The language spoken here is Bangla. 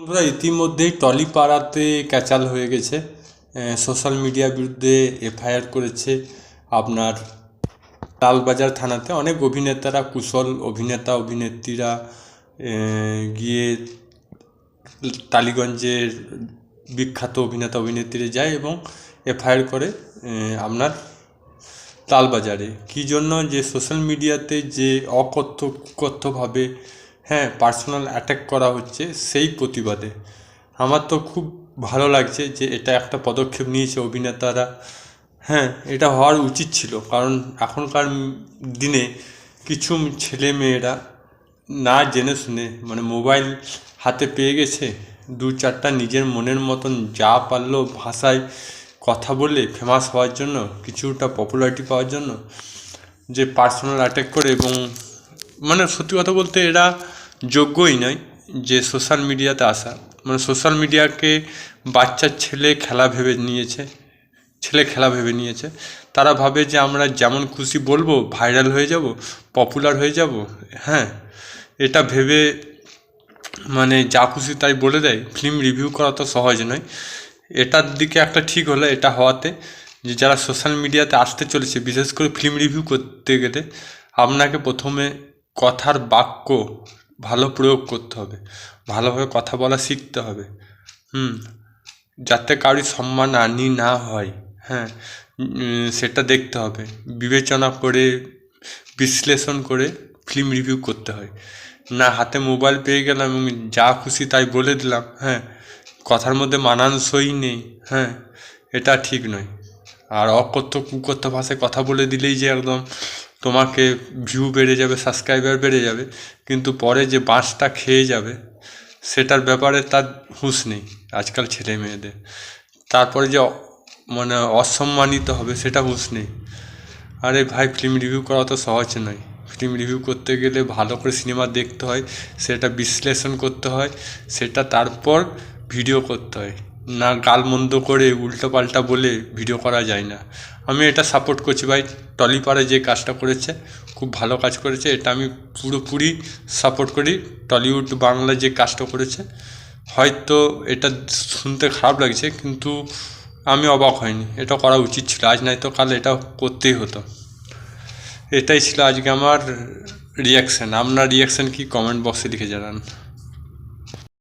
বন্ধুরা, ইতিমধ্যেই টলিপাড়াতে ক্যাচাল হয়ে গেছে। সোশ্যাল মিডিয়ার বিরুদ্ধে এফআইআর করেছে আপনার লালবাজার থানাতে। অনেক অভিনেতারা, কুশল অভিনেতা, অভিনেত্রীরা গিয়ে টালিগঞ্জের বিখ্যাত অভিনেতা, অভিনেত্রীরা যায় এবং এফআইআর করে আপনার লালবাজারে। কী জন্য? যে সোশ্যাল মিডিয়াতে যে অকথ্য, কুকথ্যভাবে হ্যাঁ পার্সোনাল অ্যাটাক করা হচ্ছে সেই প্রতিবাদে। আমার তো খুব ভালো লাগছে যে এটা একটা পদক্ষেপ নিয়েছে অভিনেতারা। হ্যাঁ এটা হওয়ার উচিত ছিল। কারণ এখনকার দিনে কিছু ছেলে মেয়েরা না জেনে শুনে মানে মোবাইল হাতে পেয়ে গেছে, দু চারটা নিজের মনের মতন যা পারল ভাষায় কথা বলে ফেমাস হওয়ার জন্য, কিছুটা পপুলারিটি পাওয়ার জন্য, যে পার্সোনাল অ্যাটাক করে এবং মানে সত্যি কথা বলতে এরা যোগ্যই নয় যে সোশ্যাল মিডিয়াতে আসা। মানে সোশ্যাল মিডিয়াকে বাচ্চার ছেলে খেলা ভেবে নিয়েছে, ছেলে খেলা ভেবে নিয়েছে। তারা ভাবে যে আমরা যেমন খুশি বলব ভাইরাল হয়ে যাব পপুলার হয়ে যাব হ্যাঁ। এটা ভেবে মানে যা খুশি তাই বলে দেয়। ফিল্ম রিভিউ করা তো সহজ নয়। এটার দিকে একটা ঠিক হলো, এটা হওয়াতে যে যারা সোশ্যাল মিডিয়াতে আসতে চলেছে, বিশেষ করে ফিল্ম রিভিউ করতে গেলে, আপনাকে প্রথমে কথার বাক্য ভালো প্রয়োগ করতে হবে, ভালোভাবে কথা বলা শিখতে হবে। হুম, যাতে কারোর সম্মান আনি না হয় হ্যাঁ সেটা দেখতে হবে। বিবেচনা করে, বিশ্লেষণ করে ফিল্ম রিভিউ করতে হয়। না হাতে মোবাইল পেয়ে গেলাম এবং যা খুশি তাই বলে দিলাম হ্যাঁ কথার মধ্যে মানানসই নেই হ্যাঁ এটা ঠিক নয়। আর অকথ্য কুকথ্য ভাষায় কথা বলে দিলেই যে একদম তোমাকে ভিউ বেড়ে যাবে সাবস্ক্রাইবার বেড়ে যাবে, কিন্তু পরে যে বাঁশটা খেয়ে যাবে, সেটার ব্যাপারে তার হুঁশ নেই আজকাল ছেলে মেয়েদের। তারপরে যে মানে অসম্মানিত হবে, সেটা হুঁশ নেই। আরে ভাই ফিল্ম রিভিউ করা তো সহজ নয়। ফিল্ম রিভিউ করতে গেলে ভালো করে সিনেমা দেখতে হয়, সেটা বিশ্লেষণ করতে হয়, সেটা তারপর ভিডিও করতে হয়। না গালমন্দ করে উল্টো পাল্টা বলে ভিডিও করা যায় না। আমি এটা সাপোর্ট করছি ভাই। টলিপাড়ে যে কাজটা করেছে, খুব ভালো কাজ করেছে। এটা আমি পুরোপুরি সাপোর্ট করি। টলিউড বাংলা যে কাজটা করেছে, হয়তো এটা শুনতে খারাপ লাগছে, কিন্তু আমি অবাক হয়নি এটা করা উচিত ছিল। আজ নয়তো কাল এটা করতেই হতো। এটাই ছিল আজকে আমার রিয়াকশান আপনার রিয়াকশান কি কমেন্ট বক্সে লিখে জানান।